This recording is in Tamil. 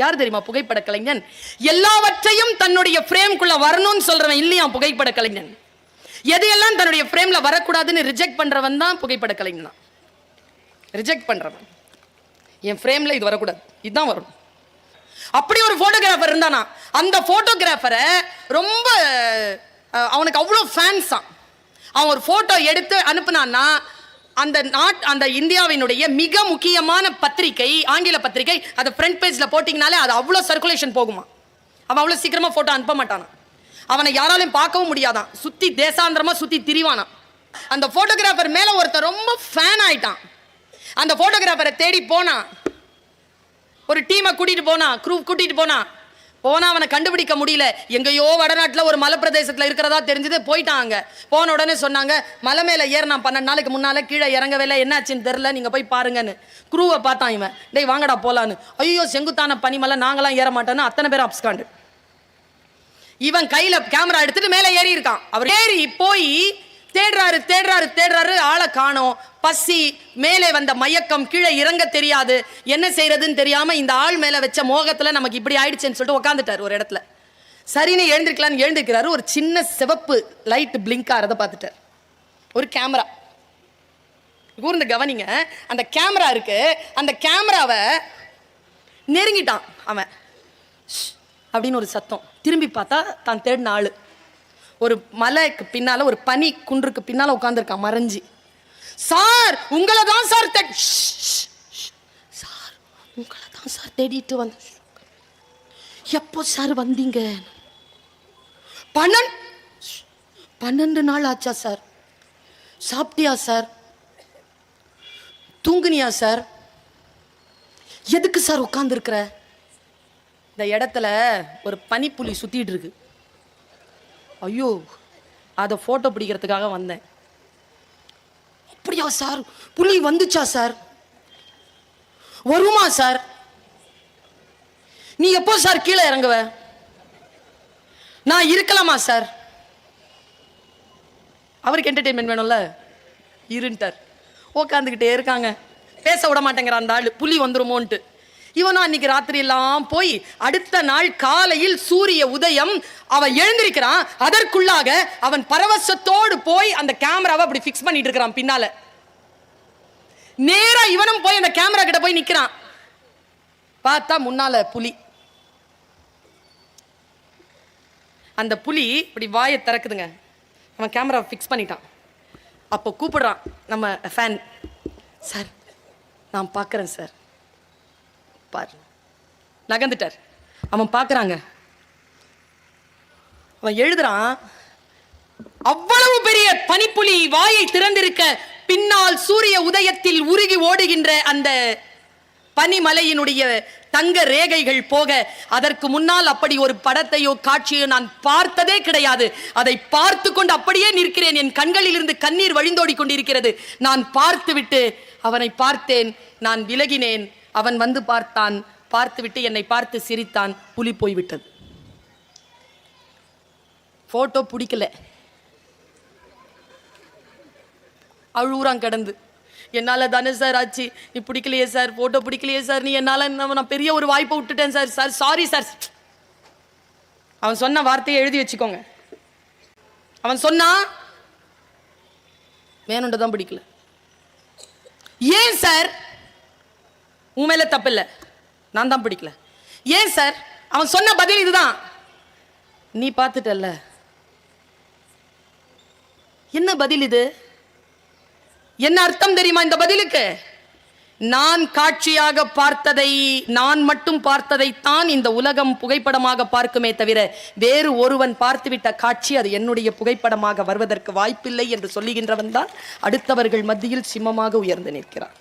யார் தெரியுமா புகைப்பட கலைஞன் எல்லாவற்றையும் தன்னுடைய ஃப்ரேம்குள்ள வரணும்னு சொல்றவன் இல்லையா புகைப்பட கலைஞன் எதையெல்லாம் தன்னுடைய ஃப்ரேம்ல வரக்கூடாதுன்னு ரிஜெக்ட் பண்றவன் தான் புகைப்பட கலைஞன் தான். ரிஜெக்ட் பண்றவன். என் ஃப்ரேம்ல இது வரக்கூடாது. இதுதான் வரும் அப்படி ஒரு போட்டோகிராஃபர் இருந்தானா அந்த போட்டோகிராஃபரை ரொம்ப அவனுக்கு அவ்வளோ ஃபேன்ஸாம் அவன் ஒரு ஃபோட்டோ எடுத்து அனுப்புனான்னா அந்த நாட் அந்த இந்தியாவினுடைய மிக முக்கியமான பத்திரிகை ஆங்கில பத்திரிகை அதை ஃப்ரண்ட் பேஜில் போட்டிங்கனாலே அது அவ்வளோ சர்க்குலேஷன் போகுமா? அவன் அவ்வளோ சீக்கிரமாக ஃபோட்டோ அனுப்ப மாட்டானா? அவனை யாராலையும் பார்க்கவும் முடியாதான். சுற்றி தேசாந்திரமாக சுற்றி திரிவானான் அந்த ஃபோட்டோகிராஃபர் மேலே ஒருத்தன் ரொம்ப ஃபேன் ஆயிட்டான். அந்த ஃபோட்டோகிராஃபரை தேடி போனான். ஒரு டீமை கூட்டிகிட்டு போனா குரூப் கூட்டிகிட்டு போனா போனால் அவனை கண்டுபிடிக்க முடியல. எங்கேயோ வடநாட்டில் ஒரு மலை பிரதேசத்தில் இருக்கிறதா தெரிஞ்சது போயிட்டாங்க. போன உடனே சொன்னாங்க மலை மேல ஏறினான் பன்னெண்டு நாளைக்கு முன்னால் கீழே இறங்கவே இல்லை. என்னாச்சுன்னு தெரில நீங்கள் போய் பாருங்கன்னு. குரூவை பார்த்தான் இவன். டேய் வாங்கடா போகலான்னு ஐயோ செங்குத்தான பனிமலை நாங்களாம் ஏற மாட்டோன்னு அத்தனை பேர் அப்ஸ்காண்டு. இவன் கையில் கேமரா எடுத்துட்டு மேலே ஏறி இருக்கான் அவர் ஏறி போய் தேடுறாரு தேடுறாரு தேடுறாரு ஆளை காணோம். பசி மேலே வந்த மயக்கம் கீழே இறங்க தெரியாது. என்ன செய்யறதுன்னு தெரியாம இந்த ஆள் மேல வச்ச மோகத்துல நமக்கு இப்படி ஆயிடுச்சுன்னு சொல்லிட்டு உட்காந்துட்டார் ஒரு இடத்துல. சரின்னு எழுந்திருக்கலாம்னு எழுந்திருக்கிறாரு. ஒரு சின்ன சிவப்பு லைட் பிளிங்க் ஆறத பார்த்துட்டார். ஒரு கேமரா கூர்ந்து கவனிங்க அந்த கேமரா இருக்கு. அந்த கேமராவை நெருங்கிட்டான் அவன். அப்படின்னு ஒரு சத்தம். திரும்பி பார்த்தா தான் தேடின ஆளு. ஒரு மலைக்கு பின்னால ஒரு பனி குன்றுக்கு பின்னால உட்காந்துருக்கான் மறைஞ்சி. சார் உங்களை தான் சார் சார் உங்களை தான் சார் தேடிட்டு வந்த எப்போ சார் வந்தீங்க? பன்னெண்டு பன்னெண்டு நாள் ஆச்சா சார்? சாப்பிட்டியா சார்? தூங்குனியா சார்? எதுக்கு சார் உட்காந்துருக்குற இந்த இடத்துல ஒரு பனிப்புலி சுற்றிட்டு இருக்கு. ஐயோ அதை ஃபோட்டோ பிடிக்கிறதுக்காக வந்தேன். வந்துச்சா சார். புலி வந்துச்சா சார்? வருமா சார்? நீ எப்போ சார் கீழே இறங்குவ? நான் இருக்கலாமா சார்? அவருக்கு என்டர்டெயின்மெண்ட் வேணும்ல? இருன்ட்டார் உக்காந்துக்கிட்டே இருக்காங்க. பேச விட மாட்டேங்கிறான் அந்த ஆள். புலி வந்துருமோன்ட்டு. இவனா அன்னைக்கு ராத்திரி எல்லாம் போய் அடுத்த நாள் காலையில் சூரிய உதயம் அவன் எழுந்திருக்கிறான். அதற்குள்ளாக அவன் பரவசத்தோடு போய் அந்த கேமராவை அப்படி ஃபிக்ஸ் பண்ணிட்டு இருக்கிறான் பின்னால. நேரா இவனும் போய் அந்த கேமரா கிட்ட போய் நிக்கிறான். பார்த்தா முன்னால புலி. அந்த புலி இப்படி வாயை திறக்குதுங்க. அவன் கேமரா ஃபிக்ஸ் பண்ணிட்டான். அப்போ கூப்பிடுறான் நம்ம ஃபேன் சார் நான் பார்க்குறேன் சார். பார். நகர்ந்துட்டார். அவன் பார்க்குறாங்க. அவன் எழுதுறான் அவ்வளவு பெரிய பனிப்புலி வாயை திறந்திருக்க பின்னால் சூரிய உதயத்தில் உருகி ஓடுகின்ற அந்த பனிமலையினுடைய தங்க ரேகைகள் போக அதற்கு முன்னால் அப்படி ஒரு படத்தையோ காட்சியோ நான் பார்த்ததே கிடையாது. அதை பார்த்து கொண்டு அப்படியே நிற்கிறேன். என் கண்களிலிருந்து கண்ணீர் வழிந்தோடி கொண்டிருக்கிறது. நான் பார்த்துவிட்டு அவனை பார்த்தேன். நான் விலகினேன். அவன் வந்து பார்த்தான். பார்த்துவிட்டு என்னை பார்த்து சிரித்தான். புலி போய்விட்டது. போட்டோ பிடிக்கல. அழுகுறான் கிடந்து. என்னால் தானே சார் ஆச்சு. நீ பிடிக்கலையே சார் ஃபோட்டோ பிடிக்கலையே சார் நீ என்னால் நான் பெரிய ஒரு வாய்ப்பை விட்டுட்டேன் சார் சார் சாரி சார் அவன் சொன்ன வார்த்தையை எழுதி வச்சுக்கோங்க. அவன் சொன்னா வேணுண்ட தான் பிடிக்கல. ஏன் சார் உன் மேலே தப்பு இல்லை. நான் தான் பிடிக்கல. ஏன் சார் அவன் சொன்ன பதில் இதுதான். நீ பார்த்துட்டல்ல. என்ன பதில் இது? என்ன அர்த்தம் தெரியுமா இந்த பதிலுக்கு? நான் காட்சியாக பார்த்ததை நான் மட்டும் பார்த்ததைத்தான் இந்த உலகம் புகைப்படமாக பார்க்குமே தவிர வேறு ஒருவன் பார்த்துவிட்ட காட்சி அது என்னுடைய புகைப்படமாக வருவதற்கு வாய்ப்பில்லை என்று சொல்லுகின்றவன் தான் அடுத்தவர்கள் மத்தியில் சிம்மமாக உயர்ந்து நிற்கிறான்.